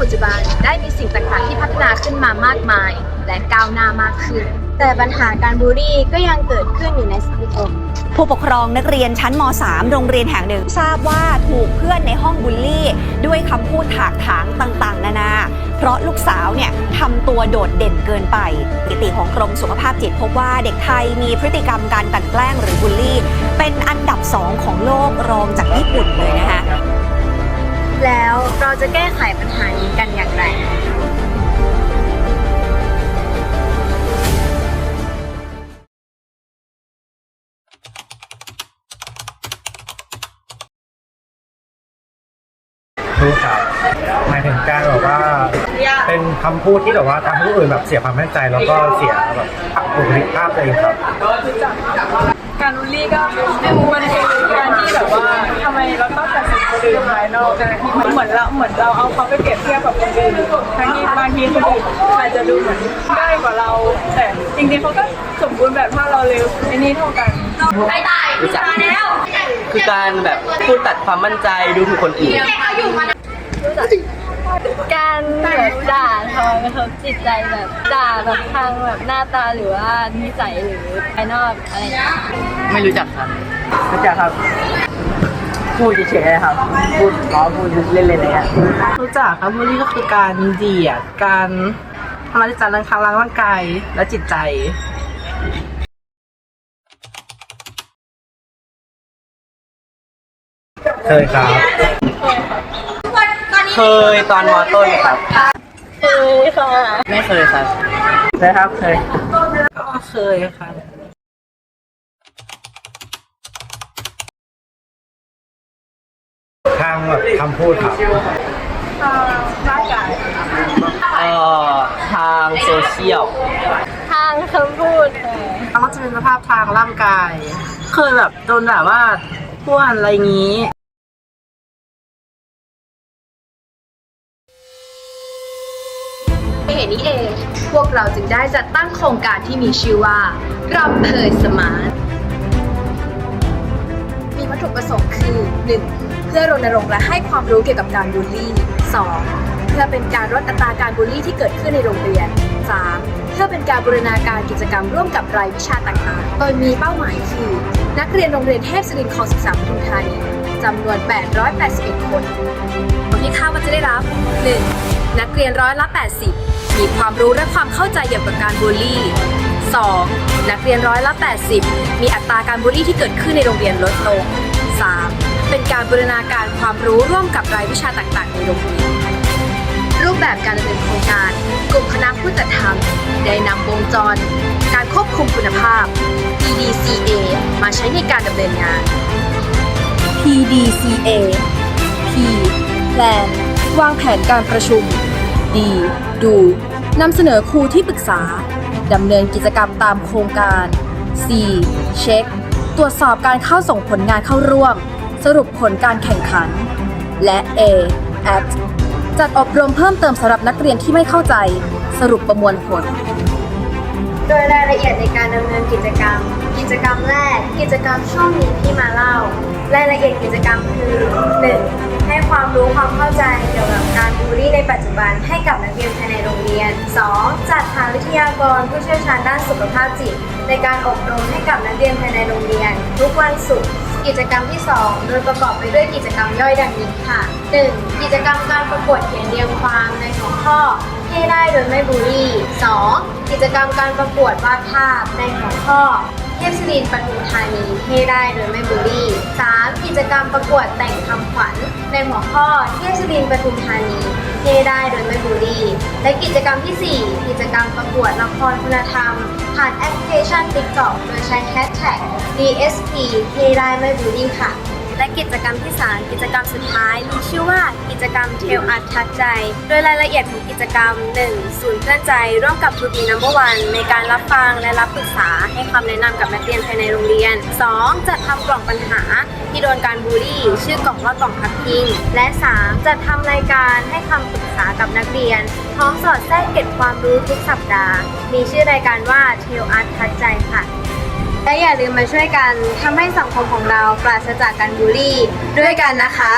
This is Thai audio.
ปัจจุบันได้มีสิ่งต่างๆที่พัฒนาขึ้นมามากมาย และก้าวหน้ามากขึ้น แต่ปัญหาการบูลลี่ก็ยังเกิดขึ้นอยู่ในสังคมผู้ปกครองนักเรียนชั้นม .3 โรงเรียนแห่งหนึ่ง ทราบว่าถูกเพื่อนในห้องบูลลี่ ด้วยคำพูดถากถางต่างๆ นานา เพราะลูกสาวเนี่ยทำตัวโดดเด่นเกินไปกิติของกรมสุขภาพจิตพบว่าเด็กไทยมีพฤติกรรมการกลั่นแกล้งหรือบูลลี่ เป็นอันดับสองของโลกรองจากญี่ปุ่นเลยนะคะ แล้วเราจะแก้ไขปัญหานี้กันอย่างไรรู้ครับหมายถึงการแบบว่า เป็นคำพูดที่แบบว่าทำให้ผู้อื่นแบบเสียความมั่นใจแล้วก็เสียแบบบุคลิกภาพตัวเองครับ การบูลลี่ก็มันเป็นการที่แบบว่าทำไมเราต้องตัดสิน คนอื่นภายนอกทั้งที่มันเหมือนเราเหมือนเราเอาเขาไปเปรียบเทียบกับคนอื่นทั้งที่บางทีคนอื่นอาจจะดูเหมือนได้กว่าเรา แต่จริงๆเขาก็สมบูรณ์แบบเท่าเราเลยไอ้นี่เท่ากันรู้จักคือการแบบพูดตัดความมั่นใจดูถูกคนอื่นการแบบด่าทางกระทบจิตใจแบบด่าแบบทางแบบหน้าตาหรือว่านิสัยหรือภายนอกอะไรอย่างเงี้ยไม่รู้จักครับรู้จักครับ พูดเฉยๆครับพูดล้อพูดเล่นๆอะไรเงี้ยรู้จักครับบูลลี่ก็คือการเหยียดการทำร้ายจิตใจร่างกายร่างกายและจิตใจเคยครับเคยตอนมต้นครับเคยค่ะไม่เคยครับเคยครับเคยก็เคยครั ทางแบบคำพูดครับร่างกายเอ่อทางโซเชียล ทางคำพูดค่ะแล้วก็จะเป็นสภาพทางร่างกายเคยแบบโดนด่าว่าพวกอะไรงี้ เหตุนี้เอง พวกเราจึงได้จัดตั้งโครงการที่มีชื่อว่ารำเพยสมาร์ทมีวัตถุประสงค์คือ 1. เพื่อรณรงค์และให้ความรู้เกี่ยวกับการบูลลี่ 2. เพื่อเป็นการลดอัตราการบูลลี่ที่เกิดขึ้นในโรงเรียน 3. เพื่อเป็นการบูรณาการกิจกรรมร่วมกับรายวิชาต่างๆ โดยมีเป้าหมายคือ นักเรียนโรงเรียนเทพศิรินทร์คอศึกษาปทุมธานีจำนวน 881 คนผลที่คาดว่าจะได้รับ 1. นักเรียนร้อยละ 80 มีความรู้และความเข้าใจเกี่ยวกับการบูลลี่ 2. นักเรียนร้อยละ 80 มีอัตราการบูลลี่ที่เกิดขึ้นในโรงเรียนลดลง 3. เป็นการบูรณาการความรู้ร่วมกับรายวิชาต่างๆ ในโรงเรียนรูปแบบการดำเนินโครงการ กลุ่มคณะผู้จัดทำได้นำวงจร การควบคุมคุณภาพ PDCA มาใช้ในการดำเนินงาน PDCA P Plan วางแผนการประชุม D ดูนำเสนอครูที่ปรึกษาดำเนินกิจกรรมตามโครงการ C เช็ค ตรวจสอบการเข้าส่งผลงานเข้าร่วม สรุปผลการแข่งขัน และ A at จัดอบรมเพิ่มเติมสำหรับนักเรียนที่ไม่เข้าใจ สรุปประมวลผล โดยรายละเอียดในการดำเนินกิจกรรม กิจกรรมแรก กิจกรรมช่วงนี้ที่มาเล่า รายละเอียดกิจกรรมคือ 1. ให้ความรู้ความเข้าใจเกี่ยวกับการบูลลี่ในปัจจุบันให้กับนักเรียนภายในโรงเรียน 2. จัดหาวิทยากรผู้เชี่ยวชาญด้านสุขภาพจิต ในการอบรมให้กับนักเรียนภายในโรงเรียน ทุกวันศุกร์ กิจกรรมที่ 2 โดยประกอบไปด้วยกิจกรรมย่อยดังนี้ค่ะ 1. กิจกรรมการประกวดเขียนเรียงความในหัวข้อให้ได้โดยไม่บูลลี่ 2. กิจกรรมการประกวดวาดภาพในหัวข้อเทพศิรินปทุมธานีให้ได้โดยไม่บูลลี่ 3. กิจกรรมประกวดแต่งคำขวัญ ในหัวข้อเทพศิรินปทุมธานีให้ได้โดยไม่บูลลี่ และกิจกรรมทีสี่4 กิจกรรมประกวดละครคุณธรรม ผ่านแอปพลิเคชัน TikTok โดยใช้แฮชแท็ก DSP ให้ได้ไม่บูลลี่ค่ะ และกิจกรรมที่ 3 กิจกรรมสุดท้าย มีชื่อว่ากิจกรรมเทลอาร์ทัดใจ โดยรายละเอียดของกิจกรรม 1. ศูนย์เพื่อนใจ ร่วมกับทูบีนัมเบอร์วันในการรับฟังและรับปรึกษาให้คำแนะนำกับนักเรียนภายในโรงเรียน 2. จัดทำกล่องปัญหาที่โดนการบูลลี่ ชื่อกล่องว่ากล่องพักพิง และ 3. จัดทำรายการให้คำปรึกษากับนักเรียนพร้อมสอดแทรกเก็บความรู้ทุกสัปดาห์ มีชื่อรายการว่าเทลอาร์ทัดใจค่ะ และอย่าลืมมาช่วยกันทำให้สังคมของเราปราศจากการบูลลี่ ด้วยกันนะคะ